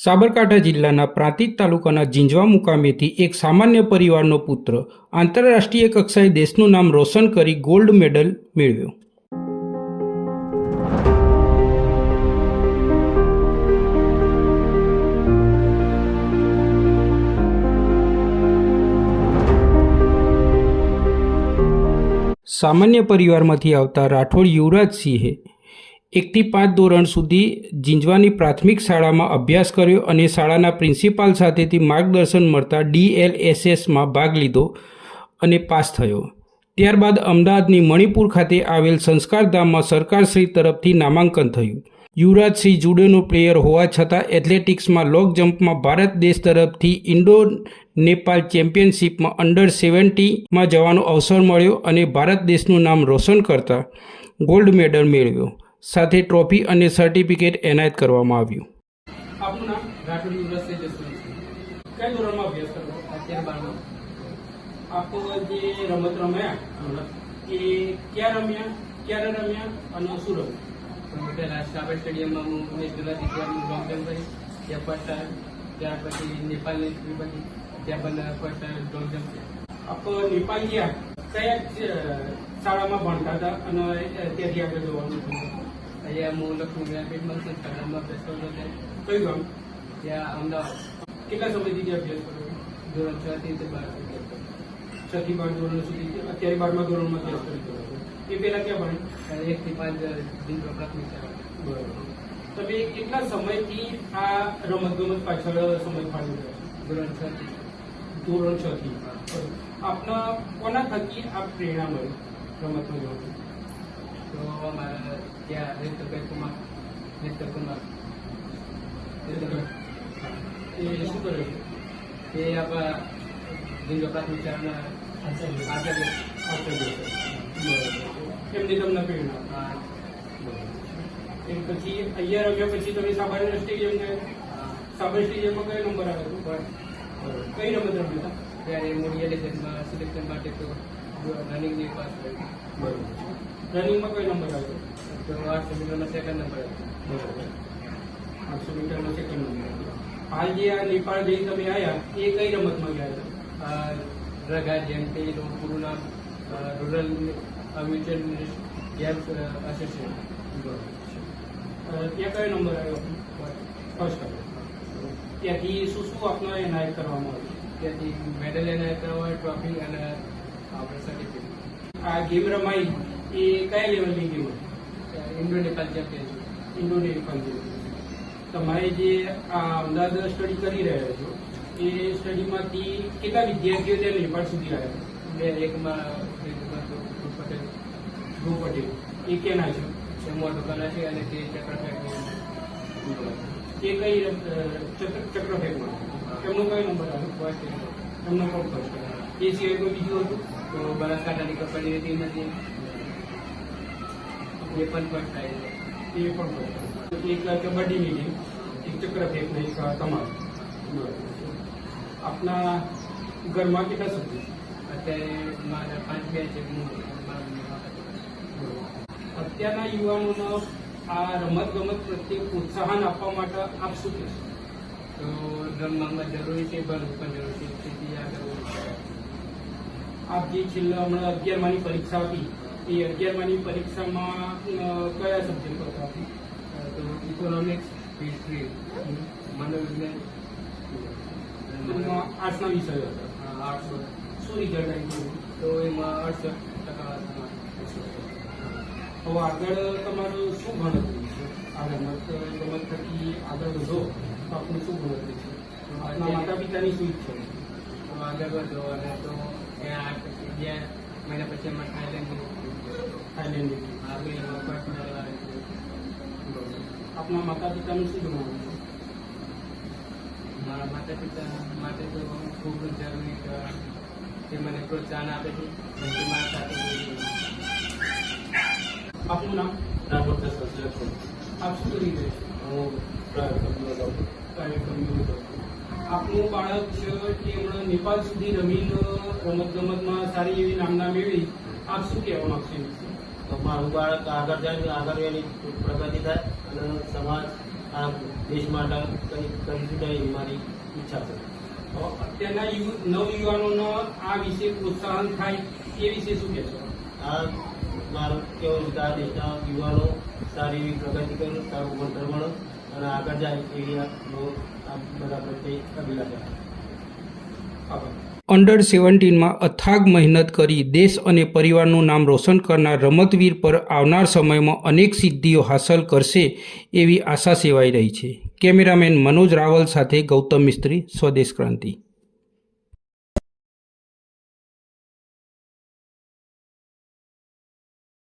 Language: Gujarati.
સાબરકાંઠા જિલ્લાના પ્રાંતિજ તાલુકાના જીંજવા મુકામેથી એક સામાન્ય પરિવારનો પુત્ર આંતરરાષ્ટ્રીય કક્ષાએ દેશનું નામ રોશન કરી ગોલ્ડ મેડલ મેળવ્યો. સામાન્ય પરિવારમાંથી આવતા રાઠોડ યુવરાજસિંહે એકથી પાંચ ધોરણ સુધી જીંજવાની પ્રાથમિક શાળામાં અભ્યાસ કર્યો અને શાળાના પ્રિન્સિપાલ સાથેથી માર્ગદર્શન મળતા ડીએલએસએસમાં ભાગ લીધો અને પાસ થયો. ત્યારબાદ અમદાવાદની મણિપુર ખાતે આવેલ સંસ્કારધામમાં સરકારશ્રી તરફથી નામાંકન થયું. યુવરાજસિંહ જુડોનો પ્લેયર હોવા છતાં એથ્લેટિક્સમાં લોંગ જમ્પમાં ભારત દેશ તરફથી ઇન્ડો નેપાલ ચેમ્પિયનશિપમાં અંડર સેવન્ટીમાં જવાનો અવસર મળ્યો અને ભારત દેશનું નામ રોશન કરતા ગોલ્ડ મેડલ મેળવ્યો. સાથે ટ્રોફી અને સર્ટિફિકેટ એનાયત કરવામાં આવ્યું. આપનું નામ? રાઠોડ યુવરાજ કયા ધોરણમાં અભ્યાસ કરો? અત્યારે બારમાં. આપો જે રમત રમ્યા એ ક્યાં રમ્યા? ક્યારે રમ્યા? અને શું રમ્યું? પહેલા સાબર સ્ટેડિયમમાં હું નેશનલ જીતવાનું લોંગ જમ્પ કરી. ત્યાં ફર્સ્ટ ત્યાર પછી નેપાળની ટ્રીપ હતી. ત્યાં પણ ફર્સ્ટ આવ્યો લોંગ જમ્પ આપ નેપાળ ગયા કયા શાળામાં ભણતા હતા? અને ત્યાંથી આગળ જોવાનું અહીંયા હું લક્ષ્મી જ્ઞાનપીઠમાં સંસ્કારમાં અભ્યાસ કરતો હતો કયું ગામ? ત્યાં અમદાવાદ. કેટલા સમયથી ત્યાં અભ્યાસ કરો? ધોરણ છ થી તે બાર. છ થી બાર ધોરણ સુધી અત્યારે બારમા ધોરણમાં અભ્યાસ કરી કરો એ પહેલાં ક્યાં ભણે? એકથી એક થી પાંચ દિન પ્રકાશની શાળા બરાબર. તમે કેટલા સમયથી આ રમત ગમત પાછળ સમય ફાળવી રહ્યા ધોરણ છ થી. છો ધોરણ છ થી. આપના કોના થકી આ પ્રેરણા મળી રમતમાં જવાની તો અમારા ત્યાં નૃત્યભાઈ કુમાર નૃત્ય કુમાર એ શું કર્યું એ આપણા દિન પ્રાથમિક શાળાના આચાર્ય. એમની તમને પ્રેરણા આ એ પછી અહીંયા રમ્યા પછી તમે સાબર સ્ટેડિયમ ગયા સાબર સ્ટેડિયમમાં કયો નંબર આવ્યો હતો પણ કઈ રમત રમ્યા હતા? ત્યારે મોડી એડિશનમાં સિલેક્શન માટે તો રનિંગની પાસ કરી બરાબર. રનિંગમાં કયો નંબર આવ્યો? આઠસો મીટરમાં સેકન્ડ નંબર બરાબર. આઠસો મીટરમાં સેકન્ડ નંબર હાલ જે આ નેપાળ જઈ તમે આવ્યા એ કઈ રમતમાં ગયા હતા રગા જેમ કે એનું પૂરું નામ રૂરલ મ્યુચ્યુઅલ ગેમ્સ એસોસિએશન ત્યાં કયો નંબર આવ્યો? ફર્સ્ટ ત્યાંથી શું શું આપનો એનાયત કરવામાં આવ્યું? ત્યાંથી મેડલ એના કરવા ટ્રોફી અને આપણે સર્ટિફિકેટ આ ગેમ રમાઈ. એ કયા લેવલની ગેમ હતી? Indo Nepal championship Indo Nepal તમારે જે આ અમદાવાદ સ્ટડી કરી રહ્યા છો એ સ્ટડીમાંથી કેટલા વિદ્યાર્થીઓ ત્યાં નેપાળ સુધી આવ્યા? બે એકમાં પટેલ. ધ્રુવ પટેલ. એ કેના છે? મોટું કલા છે અને તે ચક્રફેંક એ કઈ ચક્ર ચક્રફેંકમાં? એમનો કયો નંબર આવ્યો ફર્સ્ટ એમનો પણ ફર્સ્ટ એ સિવાય કોઈ બીજું હતું? તો બનાસકાંઠાની કંપની હતી એ પણ ફર્સ્ટ થાય છે. એ પણ એક કબડ્ડીની ટીમ એક ચક્રફેંક ને એક તમામ. આપના ઘરમાં કેટલા સુધી અત્યારે મારા પાંચ બે છે અત્યારના યુવાનોનો આ રમત ગમત પ્રત્યે પ્રોત્સાહન આપવા માટે આપ શું કહેશો? તો રમવામાં જરૂરી છે ભણવું પણ જરૂરી છે. તેથી આગળ આપ જે છેલ્લા હમણાં અગિયારમાની પરીક્ષા આપી એ અગિયારમાની પરીક્ષામાં કયા સબ્જેક્ટ હતા તો ઇકોનોમિક્સ હિસ્ટ્રી મનોવિજ્ઞાન આર્ટ્સના વિષયો હતા. આર્ટ્સ શું રિઝલ્ટ આવ્યું તો એમાં અડસઠ ટકા હવે આગળ તમારું શું ગણતરી છે? આ રમત ગમત થકી આગળ વધો તો આપણું શું ગણતરી છે? આપણા માતા પિતાની શું ઈચ્છા છે? આગળ વધો અને તો ત્યાં પછી બે મહિના પછી એમાં થાઈલેન્ડ આપણા માતા પિતાનું શું જણાવવું મારા માતા પિતા માટે તો ખૂબ જરૂરી છે તે મને પ્રોત્સાહન આપે છે આપનું નામ આપ શું કરી આપનું બાળક છે કે હમણાં નેપાળ સુધી રમીને રમત ગમતમાં સારી એવી નામના મેળવી આપ શું કહેવા માગશો? તો મારું બાળક આગળ જાય આગળ એની પ્રગતિ થાય અને સમાજ આ દેશ માટે કંઈક કરી શકાય એ મારી ઈચ્છા છે. તો અત્યારના નવયુવાનોનો આ વિશે પ્રોત્સાહન થાય એ વિશે શું કહેશો? આ મારું કેવું છે આ દેશના યુવાનો સારી એવી પ્રગતિ કરે સારું ભણતર મળે અને આગળ જાય એવી આ બધા પ્રત્યે અભિલાષા છે. અંડર સેવન્ટીનમાં અથાગ મહેનત કરી દેશ અને પરિવારનું નામ રોશન કરનાર રમતવીર પર આવનાર સમયમાં અનેક સિદ્ધિઓ હાંસલ કરશે એવી આશા સેવાઈ રહી છે. કેમેરામેન મનોજ રાવલ સાથે ગૌતમ મિસ્ત્રી, સ્વદેશ ક્રાંતિ.